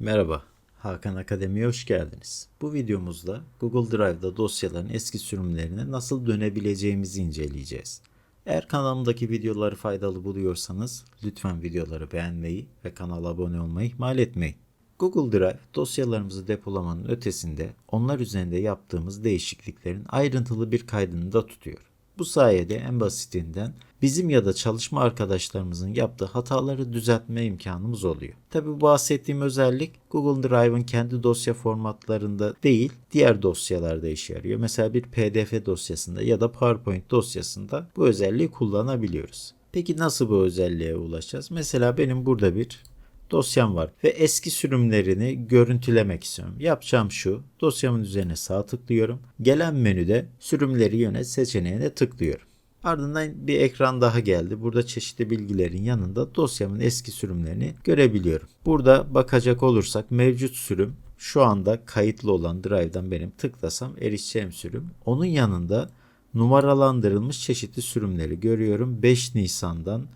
Merhaba, Hakan Akademi'ye hoş geldiniz. Bu videomuzda Google Drive'da dosyaların eski sürümlerine nasıl dönebileceğimizi inceleyeceğiz. Eğer kanalımdaki videoları faydalı buluyorsanız lütfen videoları beğenmeyi ve kanala abone olmayı ihmal etmeyin. Google Drive dosyalarımızı depolamanın ötesinde onlar üzerinde yaptığımız değişikliklerin ayrıntılı bir kaydını da tutuyor. Bu sayede en basitinden bizim ya da çalışma arkadaşlarımızın yaptığı hataları düzeltme imkanımız oluyor. Tabi bu bahsettiğim özellik Google Drive'ın kendi dosya formatlarında değil, diğer dosyalarda işe yarıyor. Mesela bir PDF dosyasında ya da PowerPoint dosyasında bu özelliği kullanabiliyoruz. Peki nasıl bu özelliğe ulaşacağız? Mesela benim burada bir dosyam var ve eski sürümlerini görüntülemek istiyorum. Yapacağım şu. Dosyamın üzerine sağ tıklıyorum. Gelen menüde sürümleri yönet seçeneğine tıklıyorum. Ardından bir ekran daha geldi. Burada çeşitli bilgilerin yanında dosyamın eski sürümlerini görebiliyorum. Burada bakacak olursak mevcut sürüm şu anda kayıtlı olan Drive'dan benim tıklasam erişeceğim sürüm. Onun yanında numaralandırılmış çeşitli sürümleri görüyorum. 5 Nisan'dan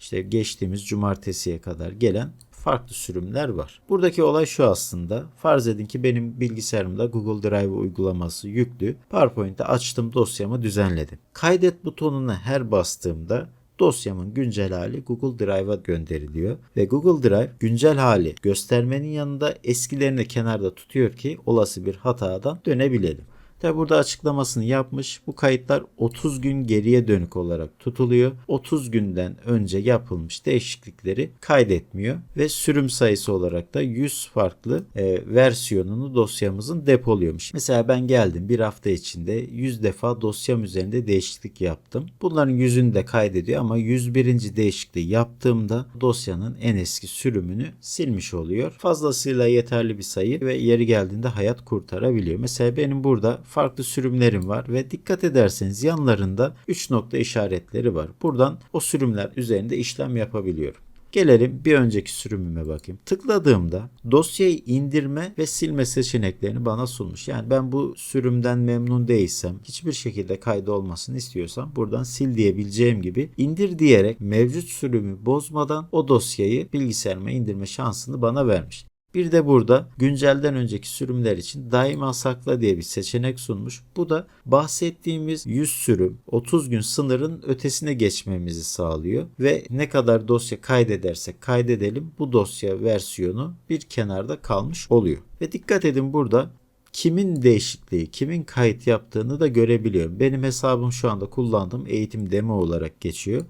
işte geçtiğimiz cumartesiye kadar gelen farklı sürümler var. Buradaki olay şu aslında. Farz edin ki benim bilgisayarımda Google Drive uygulaması yüklü. PowerPoint'te açtım dosyamı düzenledim. Kaydet butonuna her bastığımda dosyamın güncel hali Google Drive'a gönderiliyor ve Google Drive güncel hali göstermenin yanında eskilerini kenarda tutuyor ki olası bir hatadan dönebilelim. Tabi burada açıklamasını yapmış. Bu kayıtlar 30 gün geriye dönük olarak tutuluyor. 30 günden önce yapılmış değişiklikleri kaydetmiyor ve sürüm sayısı olarak da 100 farklı e, versiyonunu dosyamızın depoluyormuş. Mesela ben geldim bir hafta içinde 100 defa dosyam üzerinde değişiklik yaptım. Bunların yüzünü de kaydediyor ama 101. değişikliği yaptığımda dosyanın en eski sürümünü silmiş oluyor. Fazlasıyla yeterli bir sayı ve yeri geldiğinde hayat kurtarabiliyor. Mesela benim burada farklı sürümlerim var ve dikkat ederseniz yanlarında 3 nokta işaretleri var. Buradan o sürümler üzerinde işlem yapabiliyorum. Gelelim bir önceki sürümüme bakayım. Tıkladığımda dosyayı indirme ve silme seçeneklerini bana sunmuş. Yani ben bu sürümden memnun değilsem, hiçbir şekilde kaydı olmasını istiyorsam buradan sil diyebileceğim gibi indir diyerek mevcut sürümü bozmadan o dosyayı bilgisayarıma indirme şansını bana vermiş. Bir de burada güncelden önceki sürümler için daima sakla diye bir seçenek sunmuş. Bu da bahsettiğimiz 100 sürüm 30 gün sınırın ötesine geçmemizi sağlıyor ve ne kadar dosya kaydedersek kaydedelim bu dosya versiyonu bir kenarda kalmış oluyor. Ve dikkat edin burada kimin değişikliği, kimin kayıt yaptığını da görebiliyorum. Benim hesabım şu anda kullandığım eğitim demo olarak geçiyor.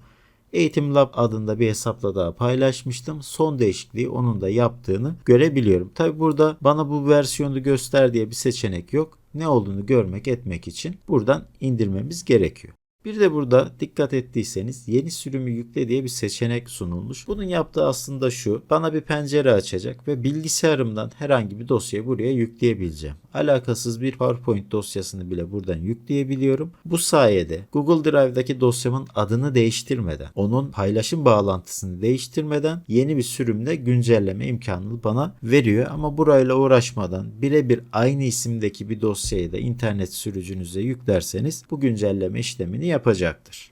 Eğitim Lab adında bir hesapla daha paylaşmıştım. Son değişikliği onun da yaptığını görebiliyorum. Tabi burada bana bu versiyonu göster diye bir seçenek yok. Ne olduğunu görmek etmek için buradan indirmemiz gerekiyor. Bir de burada dikkat ettiyseniz yeni sürümü yükle diye bir seçenek sunulmuş. Bunun yaptığı aslında şu. Bana bir pencere açacak ve bilgisayarımdan herhangi bir dosyayı buraya yükleyebileceğim. Alakasız bir PowerPoint dosyasını bile buradan yükleyebiliyorum. Bu sayede Google Drive'daki dosyamın adını değiştirmeden, onun paylaşım bağlantısını değiştirmeden yeni bir sürümle güncelleme imkanını bana veriyor. Ama burayla uğraşmadan birebir aynı isimdeki bir dosyayı da internet sürücünüze yüklerseniz bu güncelleme işlemini yapacaktır.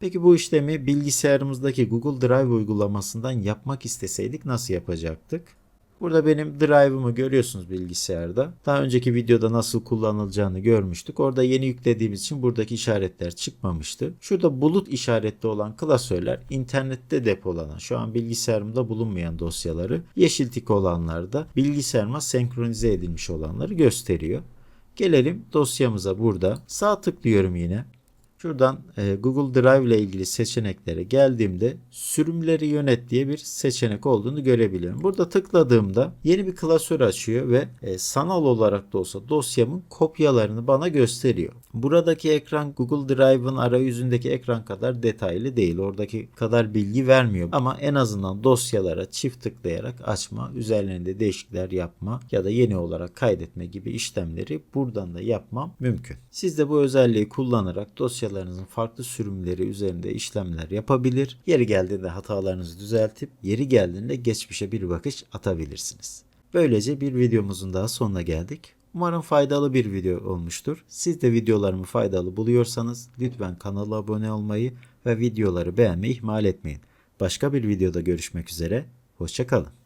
Peki bu işlemi bilgisayarımızdaki Google Drive uygulamasından yapmak isteseydik nasıl yapacaktık? Burada benim Drive'ımı görüyorsunuz bilgisayarda. Daha önceki videoda nasıl kullanılacağını görmüştük. Orada yeni yüklediğimiz için buradaki işaretler çıkmamıştı. Şurada bulut işaretli olan klasörler internette depolanan, şu an bilgisayarımda bulunmayan dosyaları, yeşil tik olanlar da bilgisayarıma senkronize edilmiş olanları gösteriyor. Gelelim dosyamıza burada. Sağ tıklıyorum yine. Şuradan e, Google Drive ile ilgili seçeneklere geldiğimde sürümleri yönet diye bir seçenek olduğunu görebiliyorum. Burada tıkladığımda yeni bir klasör açıyor ve e, sanal olarak da olsa dosyamın kopyalarını bana gösteriyor. Buradaki ekran Google Drive'ın arayüzündeki ekran kadar detaylı değil. Oradaki kadar bilgi vermiyor. Ama en azından dosyalara çift tıklayarak açma, üzerlerinde değişiklikler yapma ya da yeni olarak kaydetme gibi işlemleri buradan da yapmam mümkün. Siz de bu özelliği kullanarak dosyalarınızın farklı sürümleri üzerinde işlemler yapabilir. Yeri geldiğinde hatalarınızı düzeltip yeri geldiğinde geçmişe bir bakış atabilirsiniz. Böylece bir videomuzun daha sonuna geldik. Umarım faydalı bir video olmuştur. Siz de videolarımı faydalı buluyorsanız lütfen kanala abone olmayı ve videoları beğenmeyi ihmal etmeyin. Başka bir videoda görüşmek üzere. Hoşçakalın.